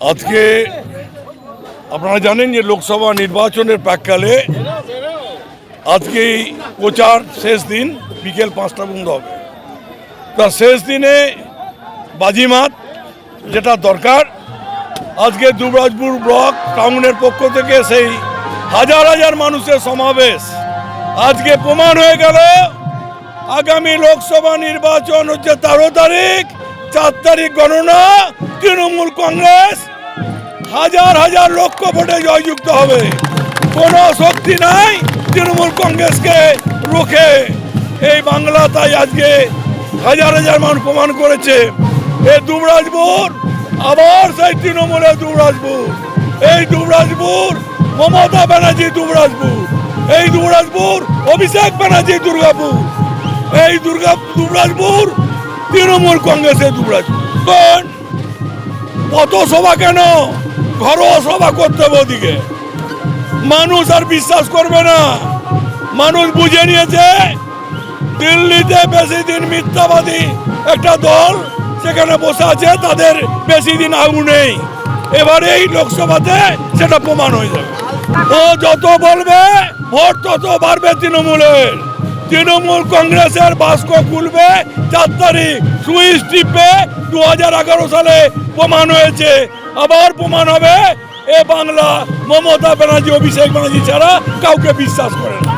আজকে আপনারা জানেন যে লোকসভা নির্বাচনের প্রাককালে আজকে এই প্রচার শেষ দিন বিকেল পাঁচটা বন্ধ হবে। তার শেষ দিনে বাজিমাত যেটা দরকার, আজকে দুবরাজপুর ব্লক টাউনের পক্ষ থেকে সেই হাজার হাজার মানুষের সমাবেশ আজকে প্রমাণ হয়ে গেল, আগামী লোকসভা নির্বাচন হচ্ছে তেরো তারিখ, চার তারিখ গণনা, তৃণমূল কংগ্রেস হাজার হাজার লক্ষ ভোটে জয়যুক্ত হবে। কোনো শক্তি নাই তৃণমূল কংগ্রেসকে রুখে। এই বাংলা তাই আজকে হাজার হাজার মানুষ প্রমাণ করেছে। এই দুবরাজপুর আবার সেই তৃণমূলের দুবরাজপুর এই দুবরাজপুর মমতা ব্যানার্জি দুবরাজপুর এই দুবরাজপুর অভিষেক ব্যানার্জি দুর্গাপুর এই দুর্গা দুবরাজপুর তৃণমূল কংগ্রেসের দুবরাজপুর কোন কত সভা কেন? ঘরোয়া সভা করতে হবে ওদিকে। মানুষ আর বিশ্বাস করবে না। মানুষ বুঝে নিয়েছে, দিল্লিতে বেশি দিন মিথ্যাবাদী একটা দল সেখানে বসে আছে, তাদের বেশি দিন আগু নেই। এবারে এই লোকসভাতে সেটা প্রমাণ হয়ে যাবে। ও যত বলবে, ভোট তত বাড়বে তৃণমূলের। তৃণমূল কংগ্রেসের বাস্ক খুলবে, চার তারিখ। সুইচ টিপে দু হাজার এগারো সালে প্রমাণ হয়েছে। আবার প্রমাণ হবে, এ বাংলা মমতা ব্যানার্জি, অভিষেক ব্যানার্জি ছাড়া কাউকে বিশ্বাস করে না।